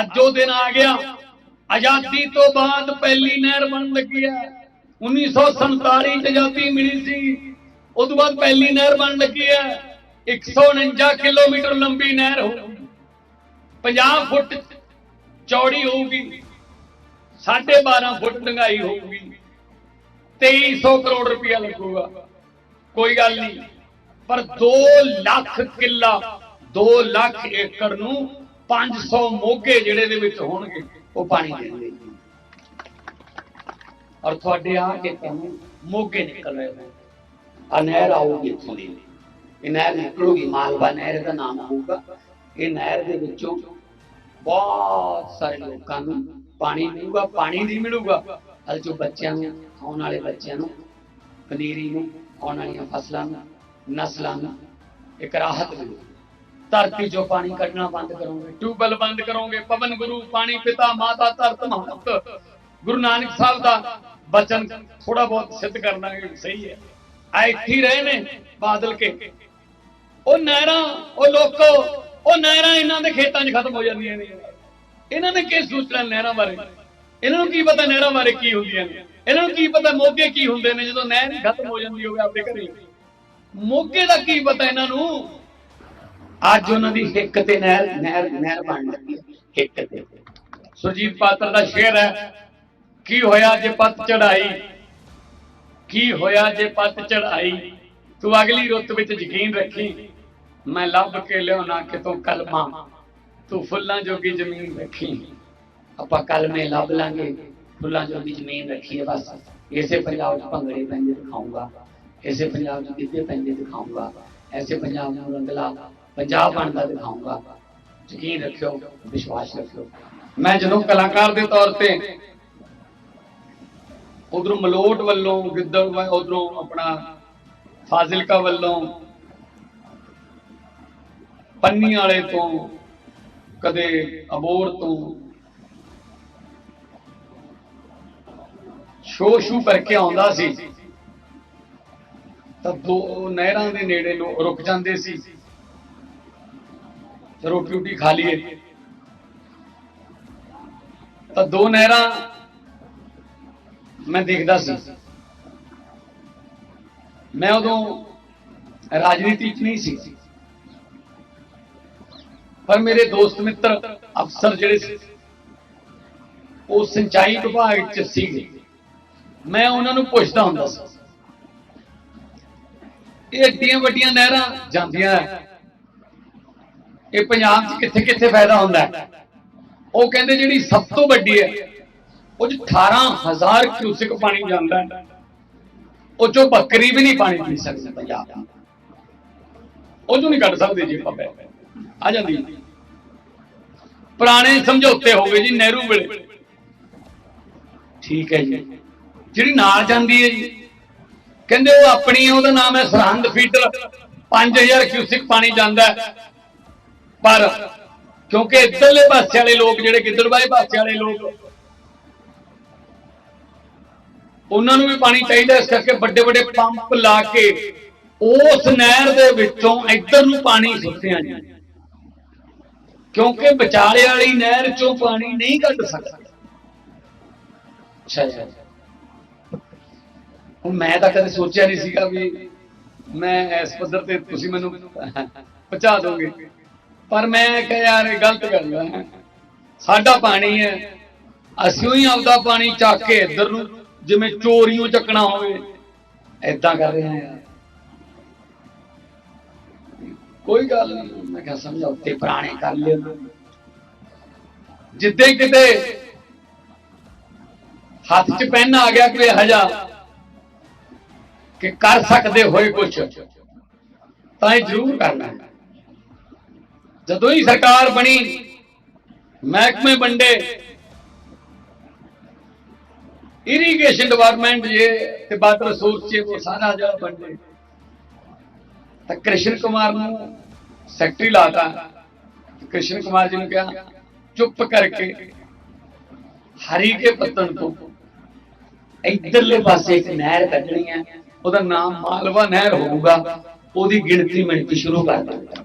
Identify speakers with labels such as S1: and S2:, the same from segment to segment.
S1: ਅੱਜ ਉਹ ਦਿਨ ਆ ਗਿਆ। ਆਜ਼ਾਦੀ ਤੋਂ ਬਾਅਦ ਪਹਿਲੀ ਨਹਿਰ ਬਣਨ ਲੱਗੀ ਹੈ। 1947 ਚ ਆਜ਼ਾਦੀ ਮਿਲੀ ਸੀ। ਉਸ ਤੋਂ ਬਾਅਦ ਪਹਿਲੀ ਨਹਿਰ ਬਣਨ ਲੱਗੀ ਹੈ। 149 ਕਿਲੋਮੀਟਰ ਲੰਬੀ ਨਹਿਰ ਹੋਊਗੀ। 50 ਫੁੱਟ ਚੌੜੀ ਹੋਊਗੀ। 12.5 ਫੁੱਟ ਡੰਗਾਈ ਹੋਊਗੀ। 2300 ਕਰੋੜ ਰੁਪਇਆ ਲੱਗੂਗਾ। ਕੋਈ ਗੱਲ ਨਹੀਂ। ਪਰ 2 ਲੱਖ ਕਿੱਲਾ 2 ਲੱਖ ਏਕੜ ਨੂੰ 500 ਮੋਗੇ ਜਿਹੜੇ ਦੇ ਵਿੱਚ ਹੋਣਗੇ, ਉਹ ਪਾਣੀ ਦੇਣਗੇ ਔਰ ਤੁਹਾਡੇ ਆ ਕੇ ਤੁਹਾਨੂੰ ਮੋਗੇ ਨਿਕਲ ਰਹੇ ਨੇ ਆ ਨਹਿਰ ਆਊਗੀ ਇੱਥੋਂ ਦੀ। ਇਹ ਨਹਿਰ ਨਿਕਲੂਗੀ, ਮਾਲਵਾ ਨਹਿਰ ਦਾ ਨਾਮ ਹੋਊਗਾ। ਇਹ ਨਹਿਰ ਦੇ ਵਿੱਚੋਂ ਬਹੁਤ ਸਾਰੇ ਲੋਕਾਂ ਨੂੰ ਪਾਣੀ ਮਿਲੂਗਾ, ਪਾਣੀ ਨਹੀਂ ਮਿਲੂਗਾ। ਅੱਜ ਜੋ ਬੱਚਿਆਂ ਨੂੰ, ਆਉਣ ਵਾਲੇ ਬੱਚਿਆਂ ਨੂੰ, ਪਨੀਰੀ ਨੂੰ, ਆਉਣ ਵਾਲੀਆਂ ਫਸਲਾਂ ਨੂੰ, ਨਸਲਾਂ ਨੂੰ, ਇੱਕ ਰਾਹਤ ਮਿਲੂ ਧਰਤੀ ਚੋਂ ਪਾਣੀ ਕੱਢਣਾ ਬੰਦ ਕਰੋਗੇ। ਟਿਊਬਵੈਲ ਬੰਦ ਕਰੋਗੇ, ਪਵਨ ਗੁਰੂ, ਪਾਣੀ ਪਿਤਾ, ਮਾਤਾ, ਧਰਤ, ਮਹਤ। ਗੁਰੂ ਨਾਨਕ ਸਾਹਿਬ ਦਾ ਬਚਨ ਥੋੜਾ ਬਹੁਤ ਸਿੱਧ ਕਰਨਾ ਸਹੀ ਹੈ। ਆ ਇੱਥੇ ਰਹੇ ਨੇ ਬਾਦਲ ਕੇ। ਉਹ ਨਹਿਰਾਂ, ਉਹ ਲੋਕੋ, ਉਹ ਨਹਿਰਾਂ ਇਹਨਾਂ ਦੇ ਖੇਤਾਂ 'ਚ ਖਤਮ ਹੋ ਜਾਂਦੀਆਂ ਨੇ। ਇਹਨਾਂ ਨੇ ਕੀ ਸੋਚਣਾ ਨਹਿਰਾਂ ਬਾਰੇ? ਇਹਨਾਂ ਨੂੰ ਕੀ ਪਤਾ ਨਹਿਰਾਂ ਬਾਰੇ ਕੀ ਹੁੰਦੀਆਂ ਨੇ? ਇਹਨਾਂ ਨੂੰ ਕੀ ਪਤਾ ਮੋਗੇ ਕੀ ਹੁੰਦੇ ਨੇ ਜਦੋਂ ਨਹਿਰ ਖਤਮ ਹੋ ਜਾਂਦੀ ਹੋਵੇ ਆਪਣੇ ਘਰੇ? ਮੋਗੇ ਦਾ ਕੀ ਪਤਾ ਇਹਨਾਂ ਨੂੰ? ਅੱਜ ਉਹਨਾਂ ਦੀ ਹਿੱਕ ਤੇ ਨਹਿਰ ਨਹਿਰ ਨਹਿਰ ਬਣ ਲੱਗੀ ਹਿੱਕ ਤੇ। ਸੁਰਜੀਤ ਪਾਤਰ ਦਾ ਸ਼ੇਰ ਹੈ, ਕੀ ਹੋਇਆ ਜੇ ਪੱਤ ਚੜਾਈ ਕੀ ਹੋਇਆ ਜੇ ਪੱਤ ਚੜਾਈ ਤੂੰ ਅਗਲੀ ਰੁੱਤ ਵਿੱਚ ਯਕੀਨ ਰੱਖੀ, ਮੈਂ ਲੱਭ ਕੇ ਲਿਆਉਣਾ ਕਿਤੋਂ ਕਲਮਾ। ਤੂੰ ਫੁੱਲਾਂ ਜੋਗੀ ਜ਼ਮੀਨ ਰੱਖੀ, ਆਪਾਂ ਕਲਮੇ ਲੱਭ ਲਾਂਗੇ, ਫੁੱਲਾਂ ਜੋਗੀ ਜ਼ਮੀਨ ਰੱਖੀਏ ਬਸ। ਇਸੇ ਪੰਜਾਬ 'ਚ ਭੰਗੜੇ ਪੈਂਦੇ ਦਿਖਾਊਂਗਾ, ਇਸੇ ਪੰਜਾਬ 'ਚ ਗਿੱਧੇ ਪੈਂਦੇ ਦਿਖਾਊਂਗਾ, ਐਸੇ ਪੰਜਾਬ ਨੂੰ ਰੰਗਲਾ ਪੰਜਾਬ ਬਣਦਾ ਦਿਖਾਊਂਗਾ ਯਕੀਨ ਰੱਖਿਓ, ਵਿਸ਼ਵਾਸ ਰੱਖਿਓ। ਮੈਂ ਜਦੋਂ ਕਲਾਕਾਰ ਦੇ ਤੌਰ ਤੇ ਉਧਰੋਂ ਮਲੋਟ ਵੱਲੋਂ, ਗਿੱਦੜ ਉਧਰੋਂ ਆਪਣਾ ਫਾਜ਼ਿਲਕਾ ਵੱਲੋਂ ਪੰਨੀ ਵਾਲੇ ਤੋਂ ਕਦੇ ਅਬੋਰ ਤੋਂ ਸ਼ੋ ਸ਼ੂ ਕਰਕੇ ਆਉਂਦਾ ਸੀ, ਤਾਂ ਦੋ ਨਹਿਰਾਂ ਦੇ ਨੇੜੇ ਲੋ ਰੁਕ ਜਾਂਦੇ ਸੀ। ਤੇ ਰੋਟੀ ਰੋਟੀ ਖਾ ਲਈਏ। ਤਾਂ ਦੋ ਨਹਿਰਾਂ ਮੈਂ ਦੇਖਦਾ ਸੀ। ਮੈਂ ਉਦੋਂ ਰਾਜਨੀਤੀ 'ਚ ਨਹੀਂ ਸੀ। ਪਰ ਮੇਰੇ ਦੋਸਤ ਮਿੱਤਰ ਅਫਸਰ ਜਿਹੜੇ ਸੀ, ਉਹ ਸਿੰਚਾਈ ਵਿਭਾਗ 'ਚ ਸੀਗੇ। ਮੈਂ ਉਹਨਾਂ ਨੂੰ ਪੁੱਛਦਾ ਹੁੰਦਾ ਸੀ, ਇਹ ਏਡੀਆਂ ਵੱਡੀਆਂ ਨਹਿਰਾਂ ਜਾਂਦੀਆਂ ਇਹ ਪੰਜਾਬ 'ਚ ਕਿੱਥੇ ਕਿੱਥੇ ਫਾਇਦਾ ਹੁੰਦਾ ਉਹ ਕਹਿੰਦੇ ਜਿਹੜੀ ਸਭ ਤੋਂ ਵੱਡੀ ਹੈ, ਉਹ 'ਚ 18000 ਕਿਊਸਿਕ ਪਾਣੀ ਜਾਂਦਾ ਹੈ। ਉਹ ਚੋਂ ਬੱਕਰੀ ਵੀ ਨਹੀਂ ਪਾਣੀ ਪੀ ਸਕਦੀ ਪੰਜਾਬ ਦੀ। ਉਹ ਚੋਂ ਨਹੀਂ ਕੱਢ ਸਕਦੇ ਜੀ ਆਪਾਂ ਆ ਜਾਂਦੀ ਪੁਰਾਣੇ ਸਮਝੌਤੇ ਹੋ ਗਏ ਜੀ ਨਹਿਰੂ ਵੇਲੇ। ਠੀਕ ਹੈ ਜੀ। ਜਿਹੜੀ ਨਾਲ ਜਾਂਦੀ ਹੈ ਜੀ, ਕਹਿੰਦੇ ਉਹ ਆਪਣੀ ਉਹਦਾ ਨਾਮ ਹੈ ਸਰਹੰਦ ਫੀਡਰ। 5000 ਕਿਊਸਿਕ ਪਾਣੀ ਜਾਂਦਾ ਪਰ ਕਿਉਂਕਿ ਇੱਧਰਲੇ ਪਾਸੇ ਵਾਲੇ ਲੋਕ ਜਿਹੜੇ ਗਿੱਦੜਬਾਈ ਪਾਸੇ ਵਾਲੇ ਲੋਕ, ਉਹਨਾਂ ਨੂੰ ਵੀ ਪਾਣੀ ਚਾਹੀਦਾ ਇਸ ਕਰਕੇ ਵੱਡੇ ਵੱਡੇ ਪੰਪ ਲਾ ਕੇ ਉਸ ਨਹਿਰ ਦੇ ਵਿੱਚੋਂ ਇੱਧਰ ਨੂੰ ਪਾਣੀ ਸੁੱਟਿਆ ਜੀ। ਕਿਉਂਕਿ ਵਿਚਾਲੇ ਵਾਲੀ ਨਹਿਰ ਚੋਂ ਪਾਣੀ ਨਹੀਂ ਕੱਢ ਸਕਦਾ। ਅੱਛਾ ਜੀ। ਹੁਣ ਮੈਂ ਤਾਂ ਕਦੇ ਸੋਚਿਆ ਨਹੀਂ ਸੀਗਾ ਵੀ ਮੈਂ ਇਸ ਪੱਧਰ ਤੇ ਤੁਸੀਂ ਮੈਨੂੰ ਪਹੁੰਚਾ ਦੋਗੇ। ਪਰ ਮੈਂ ਕਿਹਾ ਯਾਰ ਇਹ ਗਲਤ ਗੱਲ ਹੈ ਸਾਡਾ ਪਾਣੀ ਹੈ। ਅਸੀਂ ਹੀ ਆਪਦਾ ਪਾਣੀ ਚੱਕ ਕੇ ਇੱਧਰ ਨੂੰ, ਜਿਵੇਂ ਚੋਰੀਆਂ ਚੱਕਣਾ ਹੋਵੇ। ਐਦਾਂ ਕਰ ਰਹੇ ਹਾਂ ਯਾਰ। ਕੋਈ ਗੱਲ ਨਹੀਂ। ਮੈਂ ਕਿਹਾ ਸਮਝੌਤੇ ਪੁਰਾਣੇ ਕਰ ਲਿਓ। ਜਿੱਦੇ ਕਿਤੇ ਹੱਥ 'ਚ ਪੈਨ ਆ ਗਿਆ ਕੋਈ ਹਜਾ ਕਿ ਕਰ ਸਕਦੇ ਹੋਏ ਕੁਝ ਤਾਂ ਇਹ ਜ਼ਰੂਰ ਕਰਨਾ ਜਦੋਂ ਹੀ ਸਰਕਾਰ ਬਣੀ, ਮਹਿਕਮੇ ਵੰਡੇ। ਇਰੀਗੇਸ਼ਨ ਡਿਪਾਰਟਮੈਂਟ ਜੇ ਤੇ ਵਾਟਰ ਰਿਸੋਰਸ ਜੇ, ਉਹ ਸਾਰਾ ਜਿਹੜਾ ਵੰਡੇ। ਤਾਂ ਕ੍ਰਿਸ਼ਨ ਕੁਮਾਰ ਨੂੰ ਸੈਕਟਰੀ ਲਾਤਾ। ਕ੍ਰਿਸ਼ਨ ਕੁਮਾਰ ਜੀ ਨੂੰ ਕਿਹਾ, ਚੁੱਪ ਕਰਕੇ ਹਰੀ ਕੇ ਪੱਤਨ ਤੋਂ ਇਧਰਲੇ ਪਾਸੇ ਇੱਕ ਨਹਿਰ ਕੱਢਣੀ ਹੈ। ਉਹਦਾ ਨਾਮ ਮਾਲਵਾ ਨਹਿਰ ਹੋਊਗਾ। ਉਹਦੀ ਗਿਣਤੀ ਮਿੰਟ ਸ਼ੁਰੂ ਕਰ ਦਿੰਦਾ।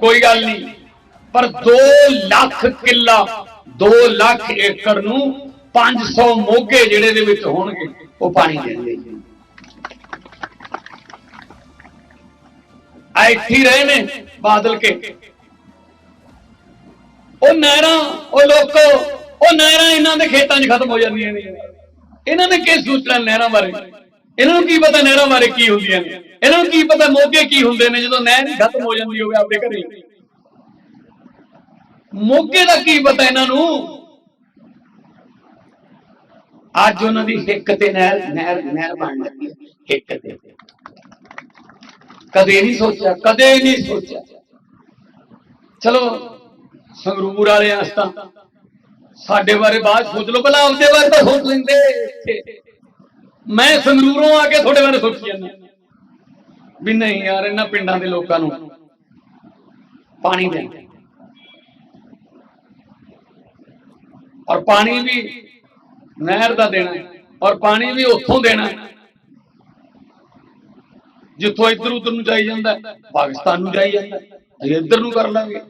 S1: ਕੋਈ ਗੱਲ ਨਹੀਂ। ਪਰ 2 ਲੱਖ ਕਿੱਲਾ 2 ਲੱਖ ਏਕੜ ਨੂੰ 500 ਮੋਗੇ ਜਿਹੜੇ ਦੇ ਵਿੱਚ ਹੋਣਗੇ, ਉਹ ਪਾਣੀ ਦੇਣਗੇ ਆ ਰਹੇ ਨੇ ਬਾਦਲ ਕੇ। ਉਹ ਨਹਿਰਾਂ, ਉਹ ਲੋਕੋ, ਉਹ ਨਹਿਰਾਂ ਇਹਨਾਂ ਦੇ ਖੇਤਾਂ 'ਚ ਖਤਮ ਹੋ ਜਾਂਦੀਆਂ ਨੇ। ਇਹਨਾਂ ਨੇ ਕੀ ਸੋਚਣਾ ਨਹਿਰਾਂ ਬਾਰੇ? ਇਹਨਾਂ ਨੂੰ ਕੀ ਪਤਾ ਨਹਿਰਾਂ ਬਾਰੇ ਕੀ ਹੁੰਦੀਆਂ ਨੇ? ਇਹਨਾਂ ਨੂੰ ਕੀ ਪਤਾ ਮੋਗੇ ਕੀ ਹੁੰਦੇ ਨੇ ਜਦੋਂ ਨਹਿਰ ਖਤਮ ਹੋ ਜਾਂਦੀ ਹੋਵੇ ਆਪਣੇ ਘਰੇ? ਮੋਗੇ ਦਾ ਕੀ ਪਤਾ ਇਹਨਾਂ ਨੂੰ? ਅੱਜ ਉਹਨਾਂ ਦੀ ਹਿੱਕ ਤੇ ਨਹਿਰ ਨਹਿਰ ਨਹਿਰ ਬਣ ਲੱਗੀ ਹੈ, ਹਿੱਕ ਤੇ। ਕਦੇ ਨਹੀਂ ਸੋਚਿਆ ਕਦੇ ਨਹੀਂ ਸੋਚਿਆ। ਚਲੋ ਸੰਗਰੂਰ ਵਾਲੇ ਆਸਤਾ ਸਾਡੇ ਬਾਰੇ ਬਾਅਦ ਸੋਚ ਲਓ ਭਲਾ ਆਪਦੇ ਬਾਰੇ ਤਾਂ ਸੋਚ ਲੈਂਦੇ। ਮੈਂ ਸੰਗਰੂਰੋਂ ਆ ਕੇ ਤੁਹਾਡੇ ਬਾਰੇ ਸੋਚੀ ਜਾਂਦਾ। ਵੀ ਨਹੀਂ ਯਾਰ, ਇਹਨਾਂ ਪਿੰਡਾਂ ਦੇ ਲੋਕਾਂ ਨੂੰ ਪਾਣੀ ਦੇਣਾ ਔਰ ਪਾਣੀ ਵੀ ਨਹਿਰ ਦਾ ਦੇਣਾ ਔਰ ਪਾਣੀ ਵੀ ਉੱਥੋਂ ਦੇਣਾ ਜਿੱਥੋਂ ਇੱਧਰ ਉੱਧਰ ਨੂੰ ਜਾਈ ਜਾਂਦਾ ਪਾਕਿਸਤਾਨ ਨੂੰ ਜਾਈ ਜਾਂਦਾ ਅਸੀਂ ਇੱਧਰ ਨੂੰ ਕਰ ਲਾਂਗੇ।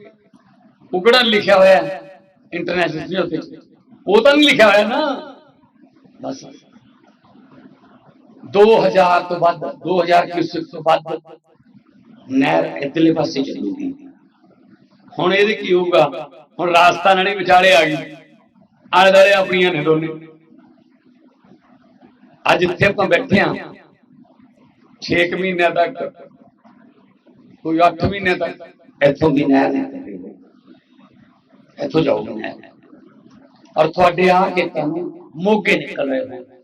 S1: ਉਹ ਕਿਹੜਾ ਲਿਖਿਆ ਹੋਇਆ ਇੰਟਰਨੈਸ਼ਨਲ ਉੱਤੇ ਉਹ ਤਾਂ ਨਹੀਂ ਲਿਖਿਆ ਹੋਇਆ ਨਾ। ਬਸ। 2000 ਤੋਂ ਵੱਧ 2000 ਕਿਊਸੈਕ ਤੋਂ ਵੱਧ ਨਹਿਰ ਇਧਰਲੇ ਪਾਸੇ ਚੱਲੂਗੀ ਹੁਣ ਇਹਦੇ ਕੀ ਹੋਊਗਾ ਹੁਣ ਰਾਜਸਥਾਨ ਵਾਲੀ ਵਿਚਾਲੇ ਆ ਗਈ ਆਲੇ ਦੁਆਲੇ ਆਪਣੀਆਂ ਨੇ ਦੋਨੇ ਅੱਜ ਇੱਥੇ ਆਪਾਂ ਬੈਠੇ ਆ 6 ਮਹੀਨਿਆਂ ਤੱਕ ਕੋਈ 8 ਮਹੀਨਿਆਂ ਤੱਕ ਇੱਥੋਂ ਦੀ ਨਹਿਰ ਨਹੀਂ ਇੱਥੋਂ ਜਾਊਗੀ ਨਹਿਰ ਔਰ ਤੁਹਾਡੇ ਆ ਕੇ ਤੁਹਾਨੂੰ ਮੋਗੇ ਨਿਕਲ ਰਹੇ ਹੋ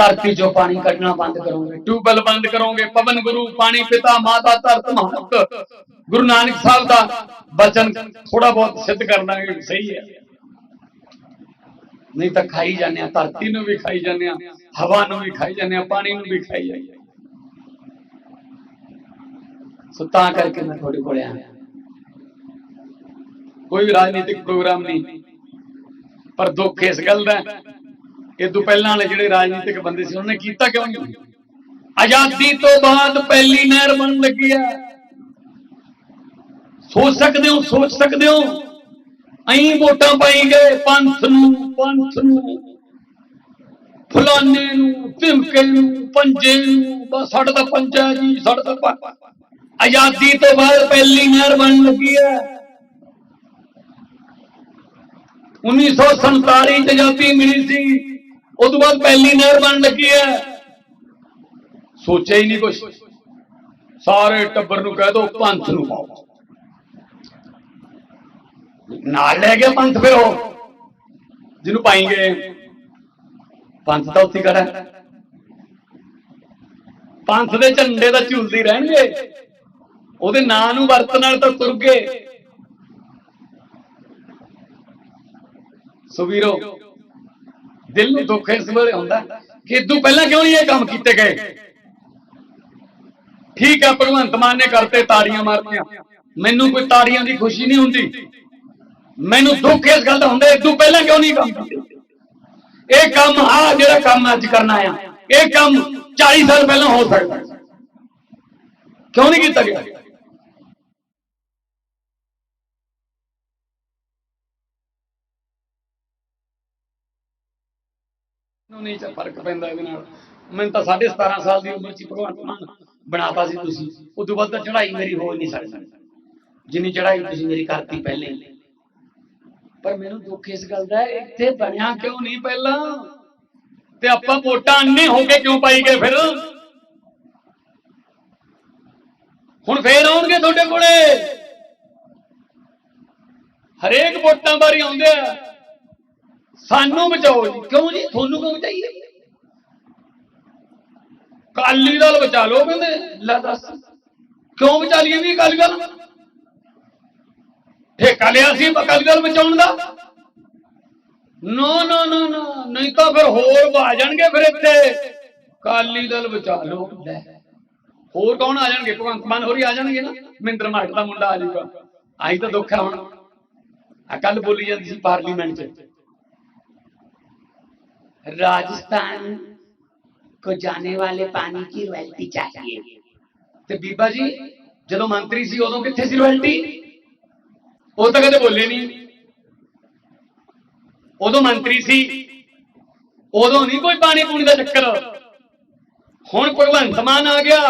S1: ਧਰਤੀ ਚੋਂ ਪਾਣੀ ਕੱਢਣਾ ਬੰਦ ਕਰੋਗੇ। ਟਿਊਬਵੈਲ ਬੰਦ ਕਰੋਗੇ, ਪਵਨ ਗੁਰੂ, ਪਾਣੀ ਪਿਤਾ, ਮਾਤਾ, ਧਰਤ ਮਹੰਤ ਗੁਰੂ ਨਾਨਕ ਸਾਹਿਬ ਦਾ ਬਚਨ ਥੋੜਾ ਬਹੁਤ ਸਿੱਧ ਕਰਨਾ ਵੀ ਸਹੀ ਹੈ। ਨਹੀਂ ਤਾਂ ਖਾਈ ਜਾਂਦੇ ਆ, ਧਰਤੀ ਨੂੰ ਵੀ ਖਾਈ ਜਾਂਦੇ ਆ, ਹਵਾ ਨੂੰ ਵੀ ਖਾਈ ਜਾਂਦੇ ਆ, ਪਾਣੀ ਨੂੰ ਵੀ ਖਾਈ ਜਾਂਦੇ ਆ। ਸੋ ਤਾਂ ਕਰਕੇ ਮੈਂ ਤੁਹਾਡੇ ਕੋਲ ਆਇਆ। ਕੋਈ ਰਾਜਨੀਤਿਕ ਪ੍ਰੋਗਰਾਮ ਨਹੀਂ, ਪਰ ਦੁੱਖ ਇਸ ਗੱਲ ਦਾ ਇਹ ਤੋਂ ਪਹਿਲਾਂ ਵਾਲੇ ਜਿਹੜੇ ਰਾਜਨੀਤਿਕ ਬੰਦੇ ਸੀ, ਉਹਨੇ ਕੀਤਾ ਕਿਉਂ ਨਹੀਂ? ਆਜ਼ਾਦੀ ਤੋਂ ਬਾਅਦ ਪਹਿਲੀ ਨਹਿਰ ਬਣ ਲੱਗੀ ਆ। ਸੋਚ ਸਕਦੇ ਹੋ, ਸੋਚ ਸਕਦੇ ਹੋ? ਅਹੀਂ ਵੋਟਾਂ ਪਾਈ ਗਏ ਪੰਥ ਨੂੰ ਪੰਥ ਨੂੰ। ਫਲਾਨੇ ਨੂੰ ਧਿਮਕੇ ਨੂੰ, ਪੰਜੇ ਨੂੰ, ਬਸ ਸਾਡਾ ਤਾਂ ਪੰਜਾ ਜੀ, ਸਾਡਾ ਤਾਂ ਆਜ਼ਾਦੀ ਤੋਂ ਬਾਅਦ ਪਹਿਲੀ ਨਹਿਰ ਬਣ ਲੱਗੀ ਹੈ 1947 ਚ ਆਜ਼ਾਦੀ ਮਿਲੀ ਸੀ। ਉਸ ਤੋਂ ਬਾਅਦ ਪਹਿਲੀ ਨਹਿਰ ਬਣ ਲੱਗੀ ਹੈ। ਸੋਚਿਆ ਹੀ ਨਹੀਂ ਕੁਛ। ਸਾਰੇ ਟੱਬਰ ਨੂੰ ਕਹਿ ਦੋ, ਪੰਥ ਨੂੰ ਪਾਓ। ਨਾਲ ਲੈ ਗਿਆ ਪੰਥ ਫਿਰ ਉਹ। ਜਿਹਨੂੰ ਪਾਏਂਗੇ ਪੰਥ ਤਾਂ ਉੱਥੇ ਖੜਾ ਪੰਥ ਦੇ ਝੰਡੇ ਤਾਂ ਝੁਲਦੀ ਰਹਿਣਗੇ। ਉਹਦੇ ਨਾਂ ਨੂੰ ਵਰਤਣ ਨਾਲ ਤਾਂ ਤੁਰ ਗਏ। ਸੋ ਵੀਰੋ ਦਿਲ ਨੂੰ ਦੁੱਖ ਇਸ ਵੇਲੇ ਹੁੰਦਾ ਕਿ ਇਦੋਂ ਪਹਿਲਾਂ ਕਿਉਂ ਨਹੀਂ ਇਹ ਕੰਮ ਕੀਤੇ ਗਏ? ਠੀਕ ਹੈ ਭਗਵੰਤ ਮਾਨ ਨੇ ਕਰਤੇ ਤਾੜੀਆਂ ਮਾਰਤੀਆਂ ਮੈਨੂੰ ਕੋਈ ਤਾੜੀਆਂ ਦੀ ਖੁਸ਼ੀ ਨਹੀਂ ਹੁੰਦੀ। ਮੈਨੂੰ ਦੁੱਖ ਇਸ ਗੱਲ ਦਾ ਹੁੰਦਾ ਇਦੋਂ ਪਹਿਲਾਂ ਕਿਉਂ ਨਹੀਂ ਕੰਮ ਕੀਤੇ? ਇਹ ਕੰਮ ਆ ਜਿਹੜਾ ਕੰਮ ਅੱਜ ਕਰਨਾ ਆ। ਇਹ ਕੰਮ 40 ਸਾਲ ਪਹਿਲਾਂ ਹੋ ਸਕਦਾ। ਕਿਉਂ ਨਹੀਂ ਕੀਤਾ ਗਿਆ? ਨਹੀਂ ਚ ਫ਼ਰਕ ਪੈਂਦਾ ਇਹਦੇ ਨਾਲ। ਮੈਨੂੰ ਤਾਂ 17.5 ਸਾਲ ਦੀ ਉਮਰ ਚ ਭਗਵੰਤ ਮਾਨ ਬਣਾਤਾ ਸੀ ਤੁਸੀਂ। ਉਸ ਤੋਂ ਬਾਅਦ ਤਾਂ ਚੜ੍ਹਾਈ ਮੇਰੀ ਹੋ ਨਹੀਂ ਸਕਦੀ। ਜਿੰਨੀ ਚੜ੍ਹਾਈ ਤੁਸੀਂ ਮੇਰੀ ਕਰਤੀ ਪਹਿਲੇ ਪਰ ਮੈਨੂੰ ਦੁੱਖ ਇਸ ਗੱਲ ਦਾ ਇੱਥੇ ਬਣਿਆ ਕਿਉਂ ਨਹੀਂ ਪਹਿਲਾਂ? ਤੇ ਆਪਾਂ ਵੋਟਾਂ ਅੰਨੇ ਹੋ ਕੇ ਕਿਉਂ ਪਾਈ ਗਏ ਫਿਰ? ਹੁਣ ਫੇਰ ਆਉਣਗੇ ਤੁਹਾਡੇ ਕੋਲੇ? ਹਰੇਕ ਵੋਟਾਂ ਬਾਰੇ ਆਉਂਦੇ ਆ। ਸਾਨੂੰ ਬਚਾਓ ਜੀ। ਕਿਉਂ ਜੀ? ਤੁਹਾਨੂੰ ਕਿਉਂ ਚਾਹੀਏ ਕਾਲੀ ਦਲ ਬਚਾ ਲਓ ਕਹਿੰਦੇ। ਲੈ ਦੱਸ। ਕਿਉਂ ਬਚਾ ਲਈਏ ਵੀ ਅਕਾਲੀ ਦਲ? ਠੇਕਾ ਲਿਆ ਸੀ ਅਕਾਲੀ ਦਲ ਬਚਾਉਣ ਦਾ। ਨੋ ਨੋ ਨੋ ਨੋ। ਨਹੀਂ ਤਾਂ ਫਿਰ ਹੋਰ ਆ ਜਾਣਗੇ ਫਿਰ ਇੱਥੇ। ਕਾਲੀ ਦਲ ਬਚਾ ਲਓ। ਲੈ। ਹੋਰ ਕੌਣ ਆ ਜਾਣਗੇ? ਭਗਵੰਤ ਮਾਨ ਹੋਰੀ ਆ ਜਾਣਗੇ ਨਾ। ਮਹਿੰਦਰ ਮਾਟ ਦਾ ਮੁੰਡਾ ਆ ਜੂਗਾ ਆਈ ਤਾਂ ਦੁੱਖ ਹੈ ਹੁਣ। ਆ ਕੱਲ ਬੋਲੀ ਜਾਂਦੀ ਸੀ ਪਾਰਲੀਮੈਂਟ 'ਚ। राजस्थान को जाने वाले पानी की रॉयल्टी चाहिए। ਤੇ ਬੀਬਾ ਜੀ ਜਦੋਂ ਮੰਤਰੀ ਸੀ ਉਦੋਂ ਕਿੱਥੇ ਸੀ ਰੋਇਲਟੀ ਉਹ ਤਾਂ ਕਦੇ ਬੋਲੇ ਨਹੀਂ ਉਦੋਂ ਮੰਤਰੀ ਸੀ ਉਦੋਂ ਨਹੀਂ ਕੋਈ ਪਾਣੀ ਪੂਣੀ ਦਾ ਚੱਕਰ ਹੁਣ ਭਗਵੰਤ ਮਾਨ ਆ ਗਿਆ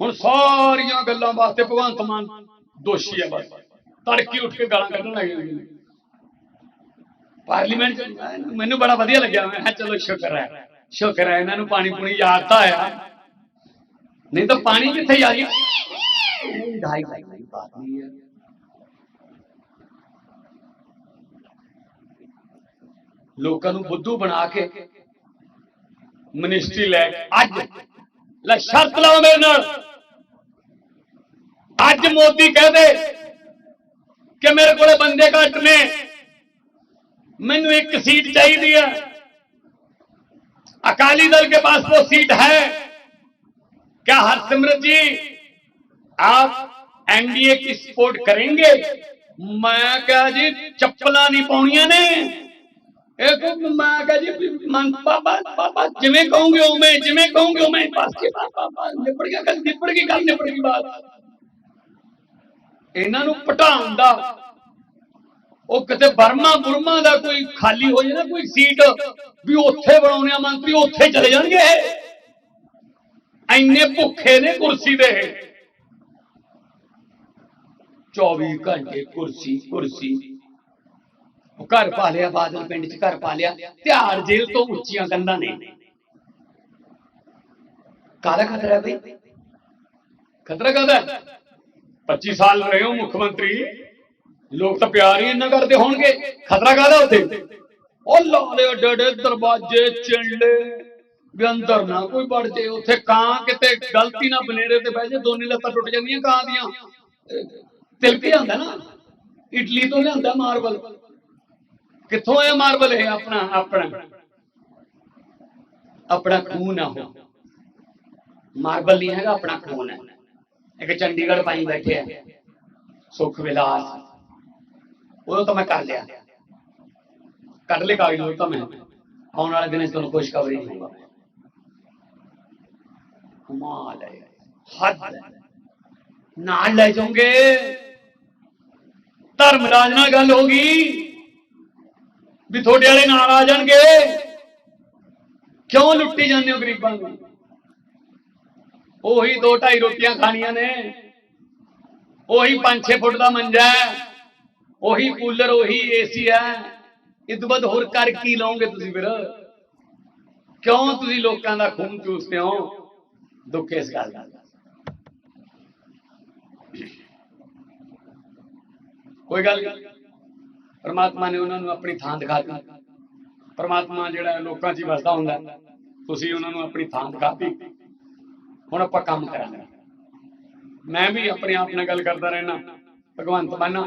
S1: ਹੁਣ ਸਾਰੀਆਂ ਗੱਲਾਂ ਵਾਸਤੇ ਭਗਵੰਤ ਮਾਨ ਦੋਸ਼ੀ ਹੈ ਬਸ ਤੜਕੀ ਉੱਠ ਕੇ ਗਾਲਾਂ ਕੱਢਣ ਲੱਗ ਪਾਰਲੀਮੈਂਟ ਮੈਨੂੰ ਬੜਾ ਵਧੀਆ ਲੱਗਿਆ। ਮੈਂ ਕਿਹਾ ਚਲੋ ਸ਼ੁਕਰ ਹੈ ਸ਼ੁਕਰ ਹੈ, ਇਹਨਾਂ ਨੂੰ ਪਾਣੀ ਪੂਣੀ ਯਾਦ ਤਾਂ ਆਇਆ। ਨਹੀਂ ਤਾਂ ਪਾਣੀ ਕਿੱਥੇ ਜਾ ਗਿਆ ਢਾਈ ਢਾਈ ਬਾਤ ਨਹੀਂ ਹੈ। ਲੋਕਾਂ ਨੂੰ ਬੁੱਧੂ ਬਣਾ ਕੇ ਮਿਨਿਸਟਰੀ ਲੈ ਕੇ ਅੱਜ, ਲੈ ਸ਼ਰਤ ਲਾਓ ਮੇਰੇ ਨਾਲ। ਅੱਜ ਮੋਦੀ ਕਹਦੇ ਕਿ ਮੇਰੇ ਕੋਲੇ ਬੰਦੇ ਘੱਟ ਨੇ। ਮੈਨੂੰ ਇੱਕ सीट चाहिए है अकाली दल के पास वो सीट है क्या हरसिमरत जी आप एनडीए की सपोर्ट करेंगे मैं क्या जी ਚੱਪਲਾਂ ਨਹੀਂ ਪਾਉਣੀਆਂ ਨੇ ਇਹ ਕੋ ਮੈਂ ਕਹਾਂ ਜੀ ਮਨ ਬਾਬਾ ਬਾਬਾ ਜਿਵੇਂ ਕਹੋਗੇ ਉਵੇਂ ਜਿਵੇਂ ਕਹੋਗੇ ਉਵੇਂ ਬਸ ਕੇ ਬਾਬਾ ਨਿਪੜ ਗਿਆ ਗੱਲ ਨਿਪੜ ਗਈ ਗੱਲ ਨਿਪੜ ਗਈ ਬਾਤ ਇਹਨਾਂ ਨੂੰ ਪਟਾਉਣ ਦਾ ਉਹ ਕਿਤੇ ਬਰਮਾ ਬੁਰਮਾ ਦਾ ਕੋਈ ਖਾਲੀ ਹੋ ਜਾਏ ਕੋਈ ਸੀਟ ਵੀ ਉੱਥੇ ਬਣਾਉਣੇ ਆ ਮੰਤਰੀ, ਉੱਥੇ ਚਲੇ ਜਾਣਗੇ ਐਨੇ ਭੁੱਖੇ ਨੇ ਕੁਰਸੀ ਦੇ। 24 ਘੰਟੇ ਕੁਰਸੀ ਕੁਰਸੀ। ਘਰ ਪਾ ਲਿਆ, ਬਾਦਲ ਪਿੰਡ 'ਚ ਘਰ ਪਾ ਲਿਆ। ਤਿਹਾੜ ਜੇਲ੍ਹ ਤੋਂ ਉੱਚੀਆਂ ਕੰਧਾਂ ਨੇ। ਕਾਹਦਾ ਖਤਰਾ ਹੈ ਬਈ? ਖਤਰਾ ਕਾਹਦਾ? ਹੈ? 25 ਸਾਲ ਰਹੇ ਹੋ ਮੁੱਖ ਮੰਤਰੀ। ਲੋਕ ਤਾਂ ਪਿਆਰ ਹੀ ਇੰਨਾ ਕਰਦੇ ਹੋਣਗੇ। ਖਤਰਾ ਕਾਹਦਾ ਉੱਥੇ? ਉਹ ਲਾਲੇ ਡੜੇ ਦਰਵਾਜ਼ੇ, ਚਿੰਡੇ ਵੀ ਅੰਦਰ ਨਾ ਕੋਈ ਵੜ ਜੇ। ਉੱਥੇ ਕਾਂ ਕਿਤੇ ਗਲਤੀ ਨਾਲ ਬਨੇਰੇ ਤੇ ਬਹਿ ਜੇ, ਦੋਨੇ ਲੱਤਾਂ ਟੁੱਟ ਜਾਂਦੀਆਂ ਕਾਂ ਦੀਆਂ। ਤਿਲਕ ਜਾਂਦਾ ਨਾ। ਇਟਲੀ ਤੋਂ ਲਿਆਂਦਾ ਮਾਰਬਲ। ਕਿੱਥੋਂ ਆਇਆ ਮਾਰਬਲ ਇਹ ਆਪਣਾ? ਆਪਣਾ। ਆਪਣਾ ਖੂਨ ਆ ਉਹ। ਮਾਰਬਲ ਨਹੀਂ ਹੈਗਾ, ਆਪਣਾ ਖੂਨ ਹੈ। ਇੱਕ ਚੰਡੀਗੜ੍ਹ ਪਾਈ ਬੈਠੇ ਆ। ਸੁਖ ਵਿਲਾਸ। ਉਹ ਤਾਂ ਮੈਂ ਕਰ ਲਿਆ। ਕੱਢ ਲੈ ਕਾਗਜ਼ ਉਹ ਤਾਂ ਮੈਂ। ਆਉਣ ਵਾਲੇ ਦਿਨ ਤੁਹਾਨੂੰ ਕੁਝ ਖਬਰ ਨਹੀਂ ਕਮਾਲ ਹੈ ਹੱਦ ਨਾਲ ਲੈ ਜਾਓਗੇ। ਧਰਮਰਾਜ ਨਾਲ ਗੱਲ ਹੋ ਗਈ। ਵੀ ਤੁਹਾਡੇ ਵਾਲੇ ਨਾਲ ਆ ਜਾਣਗੇ। ਕਿਉਂ ਲੁੱਟੀ ਜਾਂਦੇ ਹੋ ਗਰੀਬਾਂ ਨੂੰ? ਉਹੀ ਦੋ ਢਾਈ ਰੋਟੀਆਂ ਖਾਣੀਆਂ ਨੇ। ਉਹੀ 5-6 ਫੁੱਟ ਦਾ ਮੰਜਾ ਹੈ। ਉਹੀ ਕੂਲਰ, ਉਹੀ ਏਸੀ ਹੈ। ਇਹ ਤੋਂ ਬਾਅਦ ਹੋਰ ਕਰ ਕੀ ਲਓਗੇ ਤੁਸੀਂ ਫਿਰ? ਕਿਉਂ ਤੁਸੀਂ ਲੋਕਾਂ ਦਾ ਖੂਨ ਚੂਸਦੇ ਹੋ? ਦੁੱਖ ਇਸ ਗੱਲ ਦਾ। ਕੋਈ ਗੱਲ ਪਰਮਾਤਮਾ ਨੇ ਉਹਨਾਂ ਨੂੰ ਆਪਣੀ ਥਾਂ ਦਿਖਾ ਪਰਮਾਤਮਾ ਜਿਹੜਾ ਲੋਕਾਂ 'ਚ ਹੀ ਵਸਦਾ ਹੁੰਦਾ। ਤੁਸੀਂ ਉਹਨਾਂ ਨੂੰ ਆਪਣੀ ਥਾਂ ਦਿਖਾਤੀ ਹੁਣ ਆਪਾਂ ਕੰਮ ਕਰਾਂਗੇ। ਮੈਂ ਵੀ ਆਪਣੇ ਆਪ ਨਾਲ ਗੱਲ ਕਰਦਾ ਰਹਿਣਾ। ਭਗਵੰਤ ਮਾਨਾ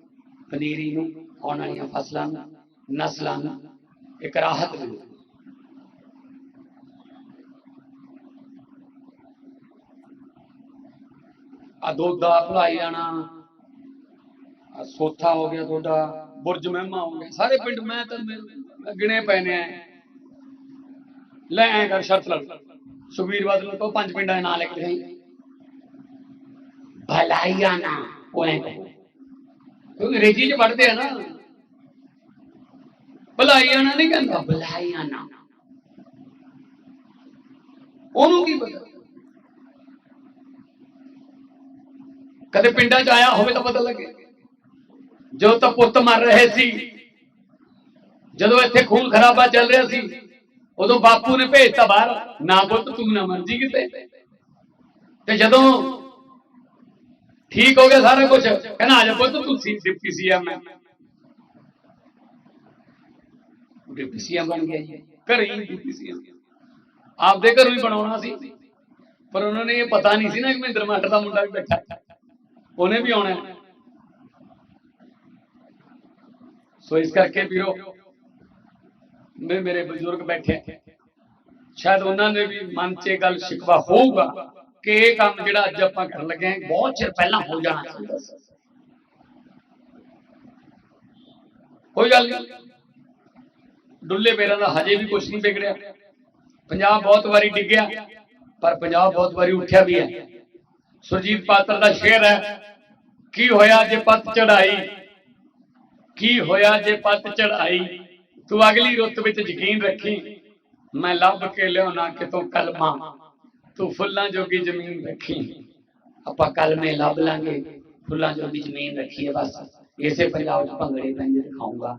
S1: ਪਨੀਰੀ ਨੂੰ ਆਉਣ ਵਾਲੀਆਂ ਫਸਲਾਂ ਨੂੰ, ਨਸਲਾਂ ਨੂੰ, ਇੱਕ ਰਾਹਤ ਮਿਲੂ। ਆ ਦੁੱਧ ਦਾ ਭਲਾਈ ਜਾਣਾ। ਆ ਸੋਥਾ ਹੋ ਗਿਆ ਤੁਹਾਡਾ, ਬੁਰਜ ਮਹਿਮਾ ਹੋ ਗਿਆ। ਸਾਰੇ ਪਿੰਡ ਮੈਂ ਤਾਂ ਮੈਂ ਗਿਣੇ ਪਏ ਨੇ ਲੈ ਐ ਕਰ ਸ਼ਰਤ ਲਾ ਸੁਖਬੀਰ ਬਾਦਲ ਨੂੰ ਕਹੋ ਪੰਜ ਪਿੰਡਾਂ ਦੇ ਨਾਂ ਲਿਖ ਲਈ ਭਲਾਈਆਣਾ ਉਹ ਐ ਕਹੋ। ਅੰਗਰੇਜ਼ੀ ਚ ਪੜਦੇ ਆ ਨਾ। ਭਲਾਈ ਨਾ ਨਹੀਂ ਕਹਿੰਦਾ। ਭਲਾਈਆਂ ਨਾ ਉਹਨੂੰ ਕੀ ਪਤਾ? ਕਦੇ ਪਿੰਡਾਂ ਚ ਆਇਆ ਹੋਵੇ ਤਾਂ ਪਤਾ ਲੱਗੇ। ਜਦੋਂ ਤਾਂ ਪੁੱਤ ਮਰ ਰਹੇ ਸੀ ਜਦੋਂ ਇੱਥੇ ਖੂਨ ਖਰਾਬਾ ਚੱਲ ਰਿਹਾ ਸੀ ਉਦੋਂ ਬਾਪੂ ਨੇ ਭੇਜਤਾ ਬਾਹਰ ਨਾ ਪੁੱਤ ਤੂੰ ਨਾ ਮਰਜ਼ੀ ਕਿਤੇ। ਤੇ ਜਦੋਂ ਠੀਕ ਹੋ ਗਿਆ ਸਾਰਾ ਕੁਝ ਕਹਿੰਦਾ ਆ ਜਾ ਪੁੱਤ ਤੂੰ ਸੀ ਡਿਪਟੀ ਸੀਐਮ ਹੈ ਡਿਪਟੀ ਸੀਐਮ ਬਣ ਗਿਆ ਜੀ ਘਰੇ ਹੀ ਡਿਪਟੀ ਸੀਐਮ ਆਪਦੇ ਘਰੋਂ ਹੀ ਬਣਾਉਣਾ ਸੀ ਪਰ ਉਹਨਾਂ ਨੇ ਇਹ ਪਤਾ ਨਹੀਂ ਸੀ ਨਾ ਕਿ ਮਹਿੰਦਰ ਮਾਟਰ ਦਾ ਮੁੰਡਾ ਵੀ ਬੈਠਾ। ਉਹਨੇ ਵੀ ਆਉਣਾ। ਸੋ ਇਸ ਕਰਕੇ ਵੀਰੋ ਮੇ ਮੇਰੇ ਬਜ਼ੁਰਗ ਬੈਠੇ। ਸ਼ਾਇਦ ਉਹਨਾਂ ਨੇ ਵੀ ਮਨ 'ਚ ਇਹ ਗੱਲ ਸ਼ਿਕਵਾ ਹੋਊਗਾ ਕਿ ਇਹ ਕੰਮ ਜਿਹੜਾ ਅੱਜ ਆਪਾਂ ਕਰਨ ਲੱਗੇ ਹਾਂ, ਬਹੁਤ ਚਿਰ ਪਹਿਲਾਂ ਹੋ ਜਾਣਾ। ਚਾਹੀਦਾ ਸੀ ਕੋਈ ਗੱਲ ਨਹੀਂ। ਡੁੱਲੇ ਮੇਰਾ ਦਾ ਹਜੇ ਵੀ ਕੁਝ ਨਹੀਂ ਵਿਗੜਿਆ। ਪੰਜਾਬ ਬਹੁਤ ਵਾਰੀ ਡਿੱਗਿਆ, ਪਰ ਪੰਜਾਬ ਬਹੁਤ ਵਾਰੀ ਉੱਠਿਆ ਵੀ ਹੈ। ਸੁਰਜੀਤ ਪਾਤਰ ਦਾ ਸ਼ੇਰ ਹੈ, ਕੀ ਹੋਇਆ ਜੇ ਪੱਤ ਚੜਾਈ ਕੀ ਹੋਇਆ ਜੇ ਪੱਤ ਚੜਾਈ ਤੂੰ ਅਗਲੀ ਰੁੱਤ ਵਿੱਚ ਯਕੀਨ ਰੱਖੀ। ਮੈਂ ਲੱਭ ਕੇ ਲਿਆਉਣਾ ਕਿਤੋਂ ਕਲਮਾ। ਤੂੰ ਫੁੱਲਾਂ ਜੋਗੀ ਜ਼ਮੀਨ ਰੱਖੀ ਆਪਾਂ ਕਲਮੇ ਲੱਭ ਲਾਂਗੇ ਫੁੱਲਾਂ ਜੋਗੀ ਜ਼ਮੀਨ ਰੱਖੀ ਹੈ ਬਸ ਇਸੇ ਪੰਜਾਬ 'ਚ ਭੰਗੜੇ ਪੈਂਦੇ ਦਿਖਾਊਂਗਾ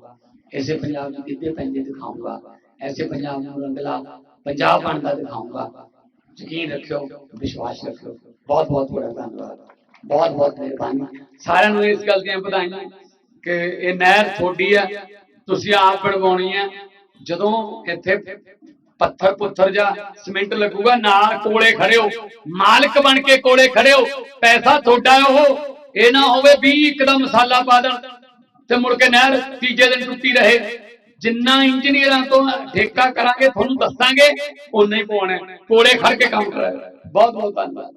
S1: ਇਸੇ ਪੰਜਾਬ 'ਚ ਗਿੱਧੇ ਪੈਂਦੇ ਦਿਖਾਊਂਗਾ ਐਸੇ ਪੰਜਾਬ ਨੂੰ ਰੰਗਲਾ ਪੰਜਾਬ ਬਣਦਾ ਦਿਖਾਊਂਗਾ ਯਕੀਨ ਰੱਖਿਓ ਵਿਸ਼ਵਾਸ ਰੱਖਿਓ ਬਹੁਤ ਬਹੁਤ ਬੜਾ ਧੰਨਵਾਦ ਬਹੁਤ ਬਹੁਤ ਮਿਹਰਬਾਨੀ ਸਾਰਿਆਂ ਨੂੰ ਇਸ ਗੱਲ ਦੀਆਂ ਵਧਾਈਆਂ ਕਿ ਇਹ ਨਹਿਰ ਥੋੜੀ ਆ ਤੁਸੀਂ ਆਪ ਬਣਵਾਉਣੀ ਆ ਜਦੋਂ ਇੱਥੇ ਪੱਥਰ ਪੁੱਥਰ ਜਾਂ ਸਿਮੈਂਟ ਲੱਗੂਗਾ, ਨਾਲ ਕੋਲੇ ਖੜੇ ਹੋ। ਮਾਲਕ ਬਣ ਕੇ ਕੋਲੇ ਖੜੇ ਹੋ। ਪੈਸਾ ਤੁਹਾਡਾ ਉਹ, ਇਹ ਨਾ ਹੋਵੇ ਵੀ ਇੱਕਦਮ ਮਸਾਲਾ ਪਾ ਦੇਣ ਤੇ ਮੁੜ ਕੇ ਨਹਿਰ ਤੀਜੇ ਦਿਨ ਟੁੱਟੀ ਰਹੇ। ਜਿੰਨਾ ਇੰਜੀਨੀਅਰਾਂ ਤੋਂ ਠੇਕਾ ਕਰਾਂਗੇ, ਤੁਹਾਨੂੰ ਦੱਸਾਂਗੇ ਉਨਾ ਹੀ ਪਵਾਉਣਾ ਕੋਲੇ ਖੜ ਕੇ ਕੰਮ ਕਰਾਇਆ ਬਹੁਤ ਬਹੁਤ ਧੰਨਵਾਦ।